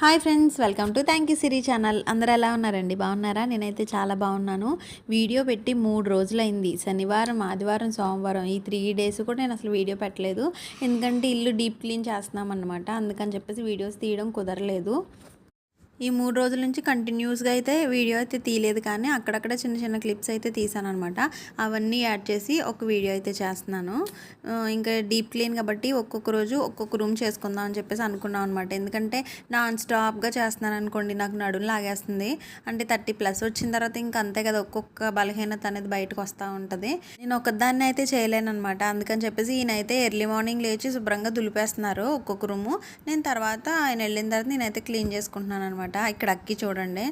Hi friends welcome to thank you Siri channel. అందరూ ఎలా ఉన్నారండి? బాగున్నారా? నేనైతే చాలా బాగున్నాను. వీడియో పెట్టి మూడు రోజులైంది. శనివారం ఆదివారం సోమవారం ఈ త్రీ డేస్ కూడా నేను అసలు వీడియో పెట్టలేదు. ఎందుకంటే ఇల్లు డీప్ క్లీన్ చేస్తున్నాం అనమాట అందుకని చెప్పేసి వీడియోస్ తీయడం కుదరలేదు. ఈ మూడు రోజుల నుంచి కంటిన్యూస్గా అయితే వీడియో అయితే తీయలేదు కానీ అక్కడక్కడ చిన్న చిన్న క్లిప్స్ అయితే తీసాను అనమాట అవన్నీ యాడ్ చేసి ఒక వీడియో అయితే చేస్తున్నాను. ఇంకా డీప్ క్లీన్ కాబట్టి ఒక్కొక్క రోజు ఒక్కొక్క రూమ్ చేసుకుందాం అని చెప్పేసి అనుకున్నాం అనమాట ఎందుకంటే నాన్ స్టాప్గా చేస్తున్నాను అనుకోండి నాకు నడుము లాగేస్తుంది. అంటే థర్టీ ప్లస్ వచ్చిన తర్వాత ఇంకా అంతే కదా ఒక్కొక్క బలహీనత అనేది బయటకు వస్తూ ఉంటుంది. నేను ఒకదాన్ని అయితే చేయలేను అనమాట అందుకని చెప్పేసి ఈయనైతే ఎర్లీ మార్నింగ్ లేచి శుభ్రంగా దులిపేస్తున్నారు ఒక్కొక్క రూము నేను తర్వాత ఆయన వెళ్ళిన తర్వాత నేనైతే క్లీన్ చేసుకుంటున్నాను అనమాట ఇక్కడ అక్కి చూడండి.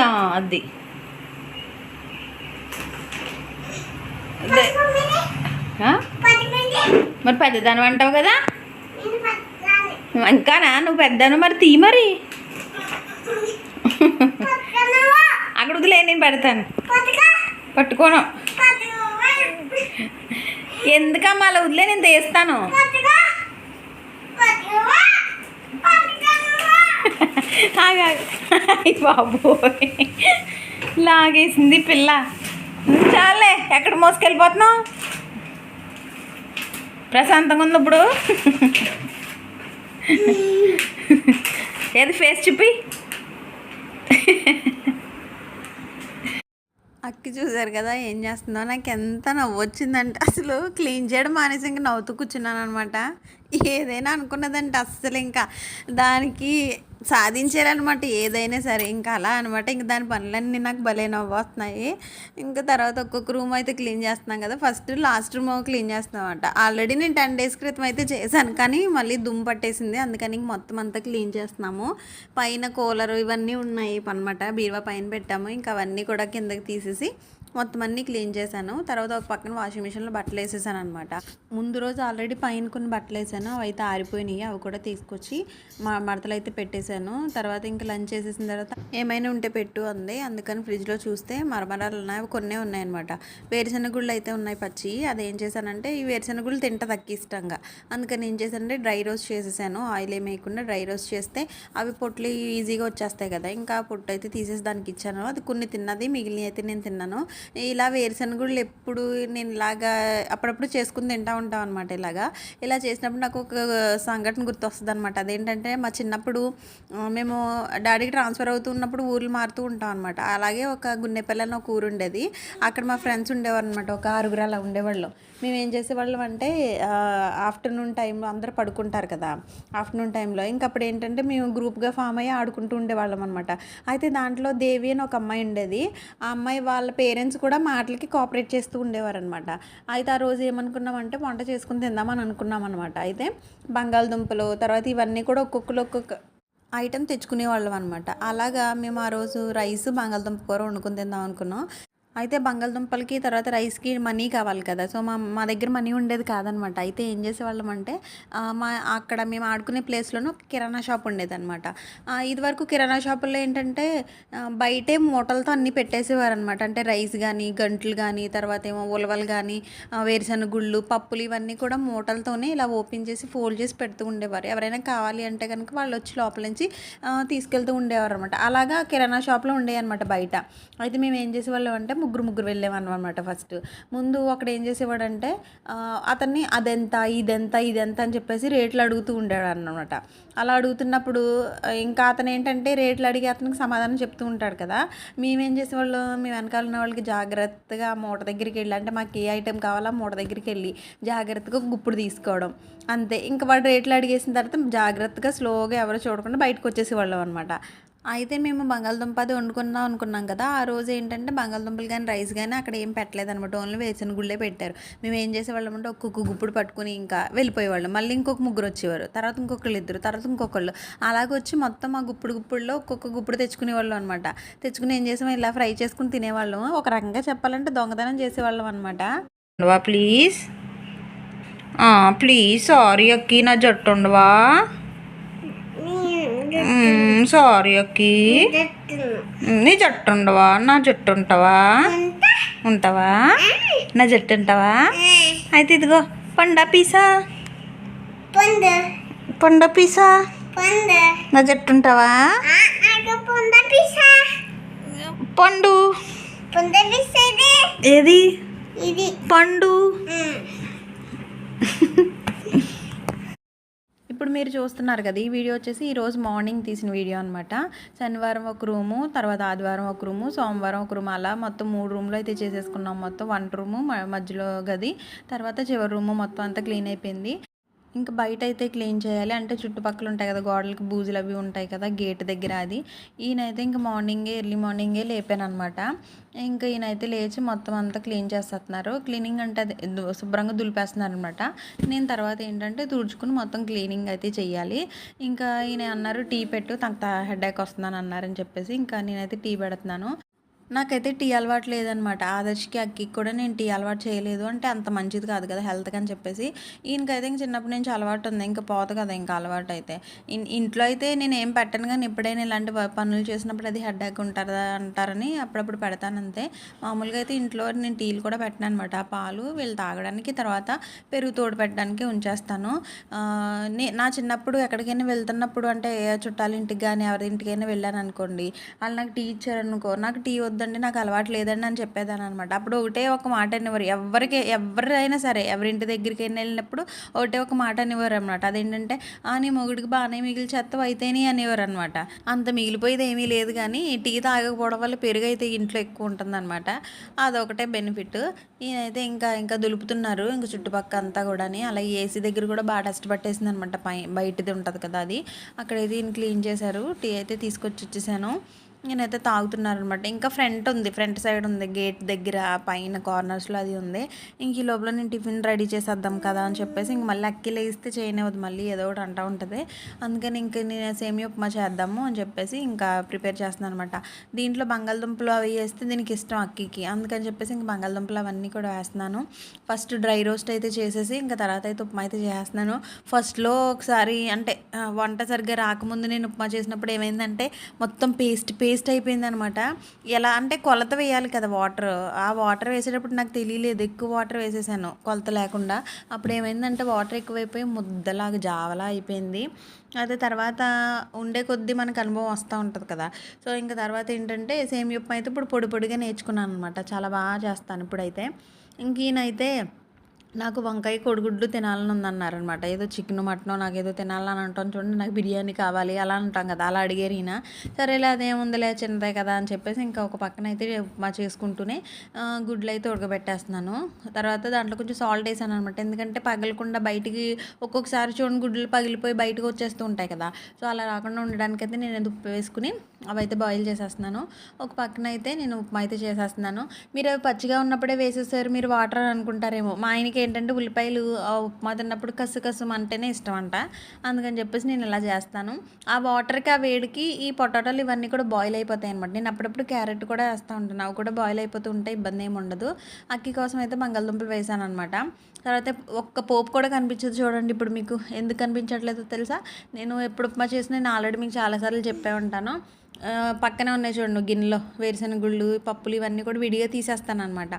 ఆ, అది? మరి పెద్దదాని అంటావు కదా? ఇంకానా? నువ్వు పెద్దను మరి తీ మరి. అక్కడ వదిలే నేను పెడతాను. పట్టుకోను ఎందుకమ్మా అలా వదిలే నేను తీస్తాను. బాబు బాబోయ్. లాగేసింది పిల్ల. చాలే ఎక్కడ మోసుకెళ్ళిపోతున్నావు? ప్రశాంతంగా ఉంది ఇప్పుడు. ఏది ఫేస్ చూపి? అక్కి చూశారు కదా ఏం చేస్తుందో. నాకు ఎంత నవ్వు వచ్చిందంటే అసలు క్లీన్ చేయడం మానేసి ఇంకా నవ్వుతూ కూర్చున్నాను అనమాట ఏదైనా అనుకున్నదంటే అస్సలు ఇంకా. దానికి సాధించారనమాట ఏదైనా సరే. ఇంకా అలా అనమాట ఇంకా దాని పనులన్నీ నాకు భలే నవ్వొస్తున్నాయి. ఇంకా తర్వాత ఒక్కొక్క రూమ్ అయితే క్లీన్ చేస్తున్నాం కదా. ఫస్ట్ లాస్ట్ రూమ్ క్లీన్ చేస్తున్నాం అనమాట ఆల్రెడీ నేను టెన్ డేస్ క్రితం అయితే చేశాను కానీ మళ్ళీ దుమ్ము పట్టేసింది. అందుకని ఇంక మొత్తం అంతా క్లీన్ చేస్తున్నాము. పైన కూలర్ ఇవన్నీ ఉన్నాయి అనమాట బీరువా పైన పెట్టాము. ఇంకా అవన్నీ కూడా కిందకి తీసేసి మొత్తం అన్నీ క్లీన్ చేశాను. తర్వాత ఒక పక్కన వాషింగ్ మిషన్లో బట్టలు వేసేసాను అనమాట ముందు రోజు ఆల్రెడీ పైన కొన్ని బట్టలు వేసాను. అవి అయితే ఆరిపోయినాయి. అవి కూడా తీసుకొచ్చి మా మడతలు అయితే పెట్టేశాను. తర్వాత ఇంకా లంచ్ చేసేసిన తర్వాత ఏమైనా ఉంటే పెట్టు అంది. అందుకని ఫ్రిడ్జ్లో చూస్తే మరమరాలు ఉన్నాయి. కొన్ని ఉన్నాయన్నమాట వేరుశనగుళ్ళు అయితే ఉన్నాయి పచ్చి. అది ఏం చేశానంటే ఈ వేరుశనగుళ్ళు తింట తక్కువ ఇష్టంగా. అందుకని ఏం చేశానంటే డ్రై రోస్ట్ చేసేసాను. ఆయిల్ ఏం వేయకుండా డ్రై రోస్ట్ చేస్తే అవి పొట్లు ఈజీగా వచ్చేస్తాయి కదా. ఇంకా పొట్టు అయితే తీసేసి దానికి ఇచ్చాను. అది కొన్ని తిన్నది. మిగిలిన అయితే నేను తిన్నాను. ఇలా వేరుశనగుళ్ళు ఎప్పుడు నేను ఇలాగా అప్పుడప్పుడు చేసుకుని తింటా ఉంటాం అనమాట ఇలాగా. ఇలా చేసినప్పుడు నాకు ఒక సంఘటన గుర్తొస్తుంది అనమాట అదేంటంటే మా చిన్నప్పుడు మేము డాడీకి ట్రాన్స్ఫర్ అవుతూ ఉన్నప్పుడు ఊర్లు మారుతూ ఉంటాం అనమాట అలాగే ఒక గున్నెపల్లి అని ఒక ఊరు ఉండేది. అక్కడ మా ఫ్రెండ్స్ ఉండేవారు అనమాట ఒక ఆరుగురు అలా ఉండేవాళ్ళు. మేము ఏం చేసేవాళ్ళం అంటే ఆఫ్టర్నూన్ టైంలో అందరూ పడుకుంటారు కదా. ఆఫ్టర్నూన్ టైంలో ఇంకప్పుడు ఏంటంటే మేము గ్రూప్గా ఫామ్ అయ్యి ఆడుకుంటూ ఉండేవాళ్ళం అనమాట అయితే దాంట్లో దేవి అని ఒక అమ్మాయి ఉండేది. ఆ అమ్మాయి వాళ్ళ పేరెంట్స్ కూడా మాటలకి కోఆపరేట్ చేస్తూ ఉండేవారు అనమాట అయితే ఆ రోజు ఏమనుకున్నామంటే వంట చేసుకుని తిందామని అనుకున్నాం అనమాట అయితే బంగాళదుంపలు తర్వాత ఇవన్నీ కూడా ఒక్కొక్కరు ఒక్కొక్క ఐటెం తెచ్చుకునేవాళ్ళం అనమాట అలాగా మేము ఆ రోజు రైస్ బంగాళదుంప కూర వండుకుని తిందాం అనుకున్నాం. అయితే బంగాళదుంపలకి తర్వాత రైస్కి మనీ కావాలి కదా. సో మా మా దగ్గర మనీ ఉండేది కాదనమాట. అయితే ఏం చేసేవాళ్ళం అంటే మా అక్కడ మేము ఆడుకునే ప్లేస్లోనే ఒక కిరాణా షాప్ ఉండేది అనమాట ఇదివరకు కిరాణా షాపుల్లో ఏంటంటే బయటే మూటలతో అన్నీ పెట్టేసేవారు అనమాట అంటే రైస్ కానీ గంటలు కానీ తర్వాత ఏమో ఉలవలు కానీ వేరుశనగ గుళ్ళు పప్పులు ఇవన్నీ కూడా మూటలతోనే ఇలా ఓపెన్ చేసి ఫోల్డ్ చేసి పెడుతూ ఉండేవారు. ఎవరైనా కావాలి అంటే కనుక వాళ్ళు వచ్చి లోపల నుంచి తీసుకెళ్తూ ఉండేవారు అనమాట అలాగా కిరాణా షాప్లో ఉండేవి అనమాట బయట. అయితే మేము ఏం చేసేవాళ్ళం అంటే ముగ్గురు ముగ్గురు వెళ్ళేవాళ్ళం అనమాట ఫస్ట్. ముందు అక్కడ ఏం చేసేవాడంటే అతన్ని అదెంత? ఇదెంత? ఇదెంత? అని చెప్పేసి రేట్లు అడుగుతూ ఉండేవాడు అనమాట అలా అడుగుతున్నప్పుడు ఇంకా అతను ఏంటంటే రేట్లు అడిగి అతనికి సమాధానం చెప్తూ ఉంటాడు కదా. మేమేం చేసేవాళ్ళం మేము వెనకాల ఉన్న వాళ్ళకి జాగ్రత్తగా మూట దగ్గరికి వెళ్ళి అంటే మాకు ఏ ఐటెం కావాలో మూట దగ్గరికి వెళ్ళి జాగ్రత్తగా గుప్పుడు తీసుకోవడం. అంతే. ఇంకా వాడు రేట్లు అడిగేసిన తర్వాత జాగ్రత్తగా స్లోగా ఎవరో చూడకుండా బయటకు వచ్చేసేవాళ్ళం అనమాట అయితే మేము బంగాళదుంప అది వండుకుందాం అనుకున్నాం కదా ఆ రోజు ఏంటంటే బంగాళదుంపలు కానీ రైస్ కానీ అక్కడ ఏం పెట్టలేదు అనమాట ఓన్లీ వేసిన గుళ్ళే పెట్టారు. మేము ఏం చేసేవాళ్ళం అంటే ఒక్కొక్క గుప్పుడు పట్టుకుని ఇంకా వెళ్ళిపోయేవాళ్ళం. మళ్ళీ ఇంకొక ముగ్గురు వచ్చేవారు. తర్వాత ఇంకొకళ్ళు ఇద్దరు తర్వాత ఇంకొకళ్ళు. అలాగ వచ్చి మొత్తం ఆ గుప్పుడు గుప్పుడులో ఒక్కొక్క గుప్పుడు తెచ్చుకునేవాళ్ళం అనమాట తెచ్చుకుని ఏం చేసాం ఇలా ఫ్రై చేసుకుని తినేవాళ్ళం. ఒక రకంగా చెప్పాలంటే దొంగతనం చేసేవాళ్ళం అనమాట ప్లీజ్? ప్లీజ్. సారీ అక్కి నా జట్టు ఉండవా సారీ అక్కి నీ జట్టు ఉండవా నా జట్టు ఉంటావా ఉంటావా నా జట్టు ఉంటావా అయితే ఇదిగో పండా పీసా పండ పీసా నా జట్టు ఉంటావా పండు ఏది ఇది పండు. ఇప్పుడు మీరు చూస్తున్నారు కదా ఈ వీడియో వచ్చేసి ఈరోజు మార్నింగ్ తీసిన వీడియో అనమాట శనివారం ఒక రూము తర్వాత ఆదివారం ఒక రూము సోమవారం ఒక రూమ్ అలా మొత్తం మూడు రూమ్లు అయితే చేసేసుకున్నాం. మొత్తం వన్ రూము మ- మధ్యలో గది తర్వాత చివరి రూము మొత్తం అంతా క్లీన్ అయిపోయింది. ఇంకా బయట అయితే క్లీన్ చేయాలి. అంటే చుట్టుపక్కల ఉంటాయి కదా గోడలకి బూజులు అవి ఉంటాయి కదా గేట్ దగ్గర అది. ఈయనైతే ఇంకా మార్నింగే ఎర్లీ మార్నింగే లేపాను అనమాట ఇంకా ఈయనైతే లేచి మొత్తం అంతా క్లీన్ చేస్తున్నారు క్లీనింగ్ అంటే అది దు- శుభ్రంగా దులిపేస్తున్నారు అనమాట నేను తర్వాత ఏంటంటే తుడుచుకుని మొత్తం క్లీనింగ్ అయితే చేయాలి ఇంకా ఈయన అన్నారు టీ పెట్టు తనకు హెడేక్ వస్తుందని అన్నారని చెప్పేసి. ఇంకా నేనైతే టీ పెడుతున్నాను. నాకైతే టీ అలవాటు లేదనమాట. ఆదర్శకి అక్కి కూడా నేను టీ అలవాటు చేయలేదు అంటే అంత మంచిది కాదు కదా హెల్త్కి అని చెప్పేసి. ఈయనకైతే ఇంక చిన్నప్పటి నుంచి అలవాటు ఉంది. ఇంకా పోదు కదా ఇంకా అలవాటు అయితే. ఇన్- ఇంట్లో అయితే నేను ఏం పెట్టను కానీ ఎప్పుడైనా ఇలాంటి పనులు చేసినప్పుడు అది హెడ్డాక్ ఉంటారా అంటారని అప్పుడప్పుడు పెడతాను అంతే. మామూలుగా అయితే ఇంట్లో నేను టీలు కూడా పెట్టను అనమాట ఆ పాలు వీళ్ళు తాగడానికి తర్వాత పెరుగు తోడు పెట్టడానికి ఉంచేస్తాను. నే నా చిన్నప్పుడు ఎక్కడికైనా వెళ్తున్నప్పుడు అంటే చుట్టాల ఇంటికి కానీ ఎవరి ఇంటికైనా వెళ్ళాను అనుకోండి. వాళ్ళు నాకు టీ ఇచ్చారు అనుకో నాకు టీ వద్దు వద్దండి నాకు అలవాటు లేదండి అని చెప్పేదాన్ని అనమాట అప్పుడు ఒకటే ఒక మాట అనేవారు. ఎవరికి ఎవరైనా సరే ఎవరింటి దగ్గరికి అయినా వెళ్ళినప్పుడు ఒకటే ఒక మాట అనేవారు అనమాట అదేంటంటే ఆ నీ మొగుడికి బాగానే మిగిలి చెత్త అయితేనే అనేవారు అనమాట అంత మిగిలిపోయేది ఏమీ లేదు కానీ టీ తాగకపోవడం వల్ల పెరుగు అయితే ఇంట్లో ఎక్కువ ఉంటుందన్నమాట అదొకటే బెనిఫిట్. ఈయనైతే ఇంకా ఇంకా దులుపుతున్నారు. ఇంకా చుట్టుపక్క అంతా కూడాని. అలాగే ఏసీ దగ్గర కూడా బాగా డస్ట్ పట్టేసింది అనమాట పై బయటది ఉంటుంది కదా అది. అక్కడైతే ఈయన క్లీన్ చేశారు. టీ అయితే తీసుకొచ్చి ఇచ్చేసాను. నేనైతే తాగుతున్నారనమాట ఇంకా ఫ్రంట్ ఉంది ఫ్రంట్ సైడ్ ఉంది గేట్ దగ్గర పైన కార్నర్స్లో అది ఉంది. ఇంక ఈ లోపల నేను టిఫిన్ రెడీ చేసేద్దాం కదా అని చెప్పేసి ఇంక మళ్ళీ అక్కి లేస్తే చేయనివ్వదు మళ్ళీ ఏదో ఒకటి అంటూ ఉంటుంది. అందుకని ఇంక నేను సేమియా ఉప్మా చేద్దాము అని చెప్పేసి ఇంకా ప్రిపేర్ చేస్తున్నాను అనమాట దీంట్లో బంగాళదుంపలు అవి వేస్తే దీనికి ఇష్టం అక్కికి. అందుకని చెప్పేసి ఇంక బంగాళదుంపలు అవన్నీ కూడా వేస్తున్నాను. ఫస్ట్ డ్రై రోస్ట్ అయితే చేసేసి ఇంకా తర్వాత అయితే ఉప్మా అయితే చేస్తున్నాను ఫస్ట్లో ఒకసారి అంటే వంట సరిగ్గా రాకముందు నేను ఉప్మా చేసినప్పుడు ఏమైందంటే మొత్తం పేస్ట్ పేస్ట్ అయిపోయింది అనమాట ఎలా అంటే కొలత వేయాలి కదా వాటర్. ఆ వాటర్ వేసేటప్పుడు నాకు తెలియలేదు ఎక్కువ వాటర్ వేసేసాను కొలత లేకుండా. అప్పుడు ఏమైందంటే వాటర్ ఎక్కువైపోయి ముద్దలాగా జావలా అయిపోయింది. అదే తర్వాత ఉండే కొద్దీ మనకు అనుభవం వస్తూ ఉంటుంది కదా. సో ఇంకా తర్వాత ఏంటంటే సేమ్ ఉప్మా అయితే ఇప్పుడు పొడి పొడిగా నేర్చుకున్నాను అనమాట చాలా బాగా చేస్తాను ఇప్పుడైతే. ఇంక ఈయనైతే నాకు వంకాయ కోడిగుడ్లు తినాలని ఉందన్నారనమాట ఏదో చికెన్ మటన్ నాకు ఏదో తినాలని అంటాను చూడండి నాకు బిర్యానీ కావాలి అలా అంటాం కదా అలా అడిగారు ఈయన. సరేలే అదేముందిలే చిన్నదే కదా అని చెప్పేసి ఇంకా ఒక పక్కన అయితే ఉప్మా చేసుకుంటూనే గుడ్లు అయితే ఉడకబెట్టేస్తున్నాను. తర్వాత దాంట్లో కొంచెం సాల్ట్ వేసాను అనమాట ఎందుకంటే పగలకుండా బయటికి ఒక్కొక్కసారి చూడండి గుడ్లు పగిలిపోయి బయటకు వచ్చేస్తూ ఉంటాయి కదా. సో అలా రాకుండా ఉండడానికి అయితే నేను అది ఉప్పు వేసుకుని అవి అయితే బాయిల్ చేసేస్తున్నాను. ఒక పక్కన అయితే నేను ఉప్మా అయితే చేసేస్తున్నాను. మీరు అవి పచ్చిగా ఉన్నప్పుడే వేసేసారు మీరు వాటర్ అనుకుంటారేమో. మా ఆయనకి ఏంటంటే ఉల్లిపాయలు ఆ ఉప్మా తిన్నప్పుడు కసు అంటేనే ఇష్టం అంట అందుకని చెప్పేసి నేను ఇలా చేస్తాను. ఆ వాటర్కి ఆ వేడికి ఈ పొటాటోలు ఇవన్నీ కూడా బాయిల్ అయిపోతాయి అనమాట నేను అప్పుడప్పుడు క్యారెట్ కూడా వేస్తూ ఉంటాను. అవి కూడా బాయిల్ అయిపోతూ ఉంటే ఇబ్బంది ఏమి ఉండదు. అక్కి కోసం అయితే బంగాళదుంపలు వేసాను అనమాట తర్వాత ఒక్క పోపు కూడా కనిపించదు చూడండి ఇప్పుడు మీకు. ఎందుకు కనిపించట్లేదో తెలుసా? నేను ఎప్పుడు ఉప్మా చేసినా నేను ఆల్రెడీ మీకు చాలాసార్లు చెప్పే ఉంటాను. పక్కనే ఉన్నాయి చూడండి గిన్నెలో వేరుశనగ గుళ్ళు పప్పులు ఇవన్నీ కూడా విడిగా తీసేస్తాను అనమాట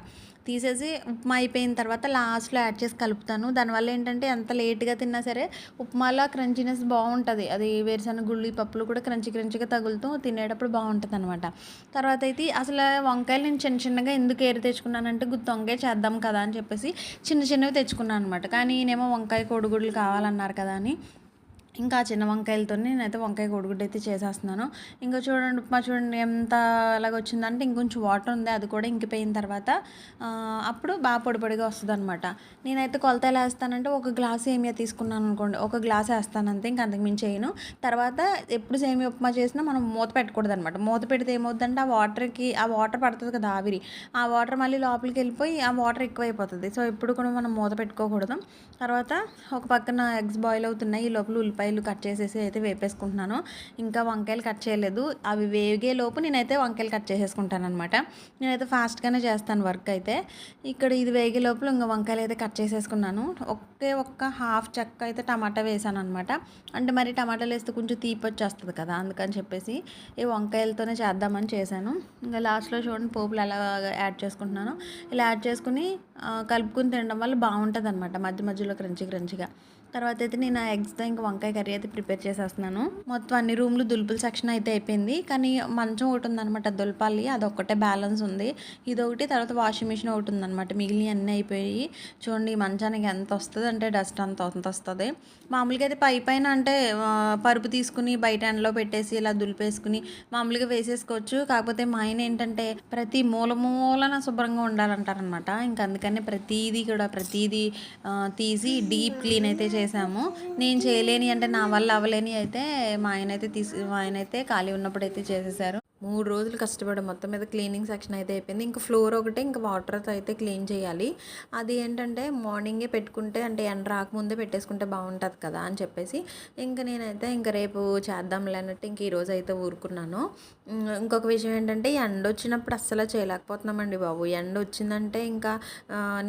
తీసేసి ఉప్మా అయిపోయిన తర్వాత లాస్ట్లో యాడ్ చేసి కలుపుతాను. దానివల్ల ఏంటంటే ఎంత లేట్గా తిన్నా సరే ఉప్మాలో క్రంచినెస్ బాగుంటుంది. అది వేరుశనగ గుళ్ళు ఈ పప్పులు కూడా క్రంచి క్రంచిగా తగులుతూ తినేటప్పుడు బాగుంటుంది అనమాట తర్వాత అయితే అసలు వంకాయలు నేను చిన్న చిన్నగా ఎందుకు ఏరు తెచ్చుకున్నానంటే గుత్తి వంకాయ చేద్దాం కదా అని చెప్పేసి చిన్న చిన్నవి తెచ్చుకున్నాను అనమాట కానీ నేనేమో వంకాయ కోడిగుడ్లు కావాలన్నారు కదా అని. ఇంకా చిన్న వంకాయలతో నేనైతే వంకాయ కోడిగుడ్డు అయితే చేసేస్తున్నాను. ఇంకా చూడండి ఉప్మా చూడండి ఎంత అలాగొచ్చిందంటే ఇంకొంచెం వాటర్ ఉంది అది కూడా ఇంకిపోయిన తర్వాత అప్పుడు బాగా పొడి పొడిగా వస్తుంది అనమాట నేనైతే కొలత ఎలా వేస్తానంటే ఒక గ్లాస్ సేమియా తీసుకున్నాను అనుకోండి ఒక గ్లాస్ వేస్తాను అంతే ఇంకా అంతకు మించి చేయను తర్వాత ఎప్పుడు సేమియా ఉప్మా చేసినా మనం మూత పెట్టకూడదు అనమాట మూత పెడితే ఏమవుతుందంటే ఆ వాటర్కి ఆ వాటర్ పడుతుంది కదా ఆవిరి ఆ వాటర్ మళ్ళీ లోపలికి వెళ్ళిపోయి ఆ వాటర్ ఎక్కువైపోతుంది. సో ఎప్పుడు కూడా మనం మూత పెట్టుకోకూడదు. తర్వాత ఒక పక్కన ఎగ్స్ బాయిల్ అవుతున్నాయి ఈ లోపల ఉల్లిపాయ ఉల్లిపాయలు కట్ చేసేసి అయితే వేపేసుకుంటున్నాను. ఇంకా వంకాయలు కట్ చేయలేదు. అవి వేగే లోపు నేనైతే వంకాయలు కట్ చేసేసుకుంటాను అనమాట నేనైతే ఫాస్ట్గానే చేస్తాను వర్క్ అయితే. ఇక్కడ ఇది వేగే లోపల ఇంకా వంకాయలు అయితే కట్ చేసేసుకున్నాను. ఒకే ఒక్క హాఫ్ చెక్క అయితే టమాటా వేసాను అనమాట అంటే మరి టమాటాలు వేస్తే కొంచెం తీపి వచ్చేస్తుంది కదా అందుకని చెప్పేసి ఈ వంకాయలతోనే చేద్దామని చేశాను. ఇంకా లాస్ట్లో చూడండి పోపులు ఎలా యాడ్ చేసుకుంటున్నాను. ఇలా యాడ్ చేసుకుని కలుపుకుని తినడం వల్ల బాగుంటుంది అనమాట మధ్య మధ్యలో క్రంచి క్రంచిగా. తర్వాత అయితే నేను ఆ ఎగ్స్తో ఇంకా వంకాయ కర్రీ అయితే ప్రిపేర్ చేసేస్తున్నాను. మొత్తం అన్ని రూమ్లు దులుపుల సెక్షన్ అయితే అయిపోయింది. కానీ మంచం ఒకటి ఉందన్నమాట దులపాలి. అదొక్కటే బ్యాలెన్స్ ఉంది. ఇదొకటి తర్వాత వాషింగ్ మిషన్ ఒకటి ఉందన్నమాట. మిగిలిన అన్నీ అయిపోయి చూడండి మంచానికి ఎంత వస్తుంది అంటే డస్ట్ అంత అంత వస్తుంది. మామూలుగా అయితే పై పైన అంటే పరుపు తీసుకుని బయట ఎండలో పెట్టేసి ఇలా దులిపేసుకుని మామూలుగా వేసేసుకోవచ్చు. కాకపోతే మా ఆయన ఏంటంటే ప్రతి మూల మూలన శుభ్రంగా ఉండాలంటారనమాట ఇంకా అందుకని ప్రతిదీ కూడా ప్రతిదీ తీసి డీప్ క్లీన్ అయితే చేసాము నేను చేయలేని అంటే నా వల్ల అవ్వలేని అయితే మా ఆయన అయితే తీసి మా ఆయన అయితే ఖాళీ ఉన్నప్పుడు అయితే చేసేసారు మూడు రోజులు కష్టపడి మొత్తం మీద క్లీనింగ్ సెక్షన్ అయితే అయిపోయింది. ఇంకా ఫ్లోర్ ఒకటే ఇంకా వాటర్తో అయితే క్లీన్ చేయాలి. అది ఏంటంటే మార్నింగే పెట్టుకుంటే అంటే ఎండ రాకముందే పెట్టేసుకుంటే బాగుంటుంది కదా అని చెప్పేసి ఇంకా నేనైతే ఇంకా రేపు చేద్దాంలే అన్నట్టు ఇంక ఈరోజు అయితే ఊరుకున్నాను. ఇంకొక విషయం ఏంటంటే ఎండ వచ్చినప్పుడు అస్సలు చేయలేకపోతున్నామండి బాబు. ఎండ వచ్చిందంటే ఇంకా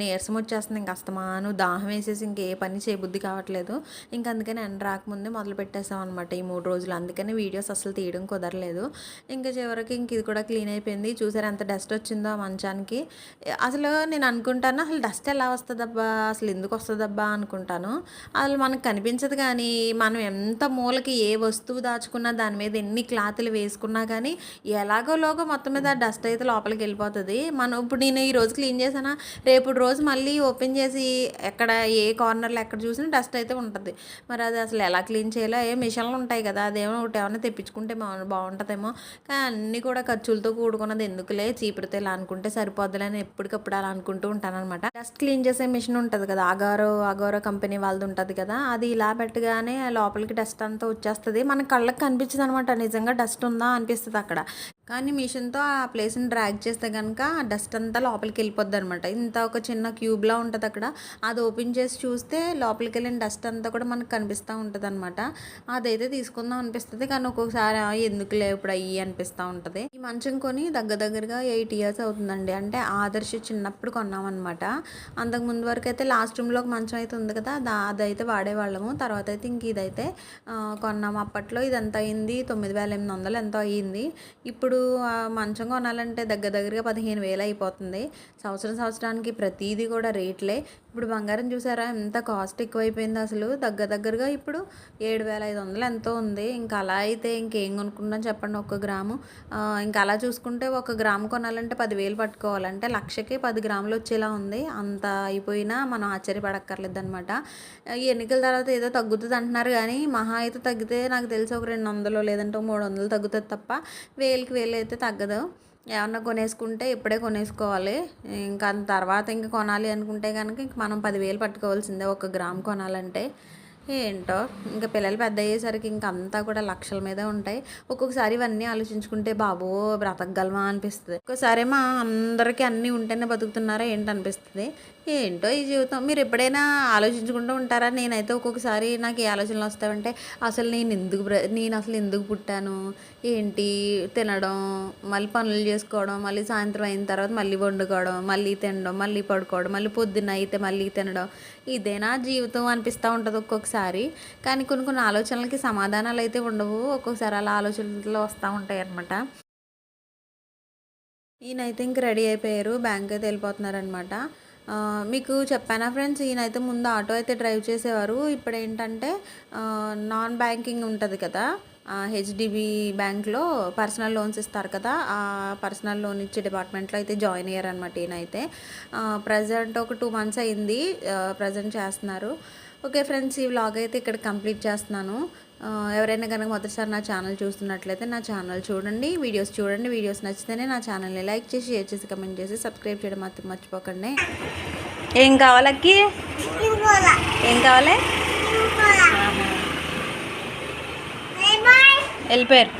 నీరసం వచ్చేస్తుంది. ఇంకా అస్తమాను దాహం వేసేసి ఇంకే పని చేయబుద్ధి కావట్లేదు. ఇంకా అందుకని ఎండ రాకముందే మొదలు పెట్టేసాం అనమాట ఈ మూడు రోజులు. అందుకని వీడియోస్ అసలు తీయడం కుదరలేదు. ఇంకా వరకు ఇంక ఇది కూడా క్లీన్ అయిపోయింది. చూసారు ఎంత డస్ట్ వచ్చిందో ఆ మంచానికి. అసలు నేను అనుకుంటాను అసలు డస్ట్ ఎలా వస్తుందబ్బా అసలు ఎందుకు వస్తుందబ్బా అనుకుంటాను. అసలు మనకు కనిపించదు కానీ మనం ఎంత మూలకి ఏ వస్తువు దాచుకున్నా దాని మీద ఎన్ని క్లాతులు వేసుకున్నా కానీ ఎలాగోలోగో మొత్తం మీద డస్ట్ అయితే లోపలికి వెళ్ళిపోతుంది. మనం ఇప్పుడు నేను ఈ రోజు క్లీన్ చేసానా రేపు రోజు మళ్ళీ ఓపెన్ చేసి ఎక్కడ ఏ కార్నర్లో ఎక్కడ చూసినా డస్ట్ అయితే ఉంటుంది. మరి అది అసలు ఎలా క్లీన్ చేయాలో ఏ మిషన్లు ఉంటాయి కదా అదేమో ఒకటి ఏమైనా తెప్పించుకుంటే బాగుంటుందేమో. కానీ అన్నీ కూడా ఖర్చులతో కూడుకున్నది ఎందుకులే? చీపురితే ఇలా అనుకుంటే సరిపోద్దులే అని ఎప్పటికప్పుడు అలా అనుకుంటూ ఉంటాను అనమాట డస్ట్ క్లీన్ చేసే మిషన్ ఉంటుంది కదా అగారో అగోరో కంపెనీ వాళ్ళది ఉంటుంది కదా అది ఇలా పెట్టగానే లోపలికి డస్ట్ అంతా వచ్చేస్తుంది. మన కళ్ళకి కనిపించదు అనమాట నిజంగా డస్ట్ ఉందా అనిపిస్తుంది అక్కడ. కానీ మిషన్తో ఆ ప్లేస్ని డ్రాగ్ చేస్తే కనుక డస్ట్ అంతా లోపలికి వెళ్ళిపోద్ది అనమాట ఇంత ఒక చిన్న క్యూబ్లా ఉంటుంది అక్కడ. అది ఓపెన్ చేసి చూస్తే లోపలికి వెళ్ళిన డస్ట్ అంతా కూడా మనకు కనిపిస్తూ ఉంటుంది అనమాట అదైతే తీసుకుందాం అనిపిస్తుంది. కానీ ఒక్కొక్కసారి ఎందుకు ఎందుకులే ఇప్పుడు అయ్యి అనిపిస్తూ ఉంటుంది. ఈ మంచం కొని దగ్గర దగ్గరగా ఎయిట్ ఇయర్స్ అవుతుందండి. అంటే ఆదర్శ చిన్నప్పుడు కొన్నామన్నమాట. అంతకు ముందు వరకు అయితే లాస్ట్ రూమ్లో ఒక మంచం అయితే ఉంది కదా దా అదైతే వాడేవాళ్ళము. తర్వాత అయితే ఇంక ఇదైతే కొన్నాము. అప్పట్లో ఇది ఎంత అయింది తొమ్మిది వేల ఎనిమిది వందలు ఎంతో అయ్యింది ఇప్పుడు మంచం కొనాలంటే దగ్గర దగ్గరగా పదిహేను వేలు అయిపోతుంది. సంవత్సరం సంవత్సరానికి ప్రతిదీ కూడా రేట్లే. ఇప్పుడు బంగారం చూసారా ఎంత కాస్ట్ ఎక్కువైపోయింది అసలు. దగ్గర దగ్గరగా ఇప్పుడు ఏడు వేల ఐదు వందలు ఎంతో ఉంది. ఇంకా అలా అయితే ఇంకేం కొనుక్కుంటాం చెప్పండి ఒక్క గ్రాము. ఇంకా అలా చూసుకుంటే ఒక గ్రాము కొనాలంటే పదివేలు పట్టుకోవాలంటే లక్షకి పది గ్రాములు వచ్చేలా ఉంది. అంత అయిపోయినా మనం ఆశ్చర్యపడక్కర్లేదు అనమాట ఈ ఎన్నికల తర్వాత ఏదో తగ్గుతుంది అంటున్నారు కానీ మహా అయితే తగ్గితే నాకు తెలిసి ఒక రెండు వందలు లేదంటే మూడు వందలు తగ్గుతుంది తప్ప వేలకి వేలు అయితే తగ్గదు. ఏమన్నా కొనేసుకుంటే ఇప్పుడే కొనేసుకోవాలి. ఇంకా తర్వాత ఇంకా కొనాలి అనుకుంటే కనుక ఇంక మనం పదివేలు పట్టుకోవాల్సిందే ఒక గ్రామ్ కొనాలంటే. ఏంటో? ఇంకా పిల్లలు పెద్ద అయ్యేసరికి ఇంకా అంతా కూడా లక్షల మీదే ఉంటాయి. ఒక్కొక్కసారి ఇవన్నీ ఆలోచించుకుంటే బాబో బ్రతకగలమా అనిపిస్తుంది. ఒక్కోసారి మా అందరికీ అన్నీ ఉంటేనే బతుకుతున్నారా ఏంటి అనిపిస్తుంది ఏంటో ఈ జీవితం? మీరు ఎప్పుడైనా ఆలోచించుకుంటూ ఉంటారా? నేనైతే ఒక్కొక్కసారి నాకు ఏ ఆలోచనలు వస్తాయంటే అసలు నేను ఎందుకు నేను అసలు ఎందుకు పుట్టాను? ఏంటి? తినడం మళ్ళీ పనులు చేసుకోవడం మళ్ళీ సాయంత్రం అయిన తర్వాత మళ్ళీ వండుకోవడం మళ్ళీ తినడం మళ్ళీ పడుకోవడం మళ్ళీ పొద్దున్న అయితే మళ్ళీ తినడం. ఇదేనా జీవితం అనిపిస్తూ ఉంటుంది ఒక్కొక్కసారి. కానీ కొన్ని కొన్ని ఆలోచనలకి సమాధానాలు అయితే ఉండవు. ఒక్కొక్కసారి అలా ఆలోచనలు వస్తూ ఉంటాయి అన్నమాట. ఈయనైతే ఇంక రెడీ అయిపోయారు. బ్యాంక్ అయితే వెళ్ళిపోతున్నారనమాట మీకు చెప్పానా ఫ్రెండ్స్? ఈయనైతే ముందు ఆటో అయితే డ్రైవ్ చేసేవారు. ఇప్పుడు ఏంటంటే నాన్ బ్యాంకింగ్ ఉంటుంది కదా హెచ్డిబి బ్యాంక్లో పర్సనల్ లోన్స్ ఇస్తారు కదా ఆ పర్సనల్ లోన్ ఇచ్చే డిపార్ట్మెంట్లో అయితే జాయిన్ అయ్యారనమాట ఈయనైతే. ప్రజెంట్ ఒక టూ మంత్స్ అయింది ప్రజెంట్ చేస్తున్నారు. ఓకే ఫ్రెండ్స్ ఈ వ్లాగ్ అయితే ఇక్కడ కంప్లీట్ చేస్తున్నాను. ఎవరైనా కనుక మొదటిసారి నా ఛానల్ చూస్తున్నట్లయితే నా ఛానల్ చూడండి వీడియోస్ చూడండి వీడియోస్ నచ్చితేనే నా ఛానల్ని లైక్ చేసి షేర్ చేసి కమెంట్ చేసి సబ్స్క్రైబ్ చేయడం మాత్రం మర్చిపోకండి. ఏం కావాలక్కి ఏం కావాలి? వెళ్ళిపోయారు.